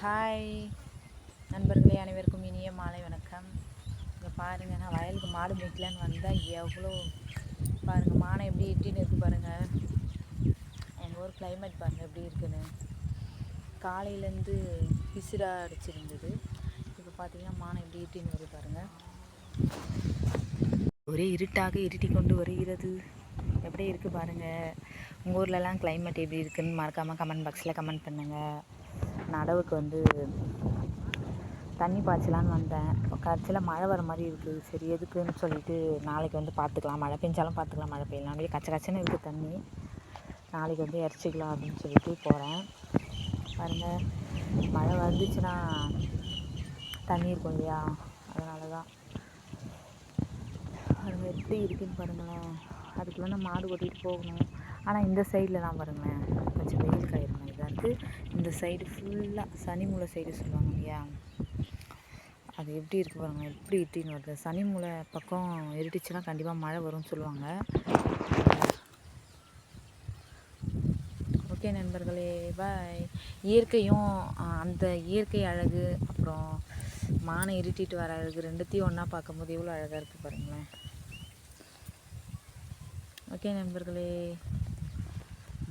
Hi நண்பர்களே அனைவருக்கும் இனிய மாலை வணக்கம். இங்கே பாருங்கள் நான் வயலுக்கு மாடு மேய்க்கலான்னு வந்தால் எவ்வளோ பாருங்கள் மானை எப்படி இட்டின்னு இருக்கு பாருங்கள் எங்கள் ஊர் கிளைமேட் பாருங்கள் எப்படி இருக்குன்னு காலையிலேருந்து விசிறாக அடிச்சிருந்தது. இப்போ பார்த்தீங்கன்னா மானை எப்படி இட்டின்னு வருது பாருங்கள் ஒரே இருட்டாக இருட்டி கொண்டு வருகிறது. எப்படி இருக்குது பாருங்கள் உங்கள் ஊர்லலாம் கிளைமேட் எப்படி இருக்குதுன்னு மறக்காமல் கமெண்ட் பாக்ஸில் கமெண்ட் பண்ணுங்கள் நடவுக்கு வந்து தண்ணி பாய்ச்சலான்னு வந்தேன். கடைசியில் மழை வர மாதிரி இருக்குது சரி எதுக்குன்னு சொல்லிட்டு நாளைக்கு வந்து பார்த்துக்கலாம் மழை பெஞ்சாலும் பார்த்துக்கலாம் மழை பெய்யலாம் அப்படியே கச்ச கச்சன்னு இருக்குது தண்ணி. நாளைக்கு வந்து இறச்சிக்கலாம் அப்படின்னு சொல்லிட்டு போகிறேன் பாருங்கள் மழை வந்துச்சுன்னா தண்ணி இருக்கும் இல்லையா? அதனால தான் பாருங்கள் எப்படி இருக்குன்னு பாருங்களேன். அதுக்குள்ளே நான் மாடு ஓட்டிகிட்டு போகணும். ஆனால் இந்த சைடில் தான் பாருங்களேன். கொஞ்சம் வெயில் காயிற மாதிரி தான் இருக்குது இந்த சைடு ஃபுல்லாக சனிமூலை சைடு சொல்லுவாங்க இல்லையா? அது எப்படி இருக்குது பாருங்கள் எப்படி இட்டின்னு வருது. சனிமூலை பக்கம் இருட்டுச்சுன்னா கண்டிப்பாக மழை வரும்னு சொல்லுவாங்க. ஓகே நண்பர்களே பாய் இயற்கையும் அந்த இயற்கை அழகு அப்புறம் மானை இருட்டிட்டு வர அழகு ரெண்டுத்தையும் ஒன்றா பார்க்கும்போது எவ்வளோ அழகாக இருக்குது பாருங்களேன். ஓகே நண்பர்களே.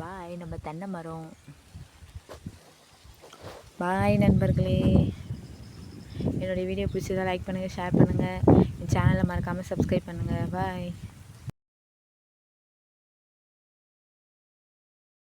பாய் நம்ம தென்னை மரம். பாய் நண்பர்களே. என்னுடைய வீடியோ பிடிச்சதாக லைக் பண்ணுங்கள் ஷேர் பண்ணுங்கள் என் சேனலை மறக்காமல் சப்ஸ்கிரைப் பண்ணுங்கள் பாய்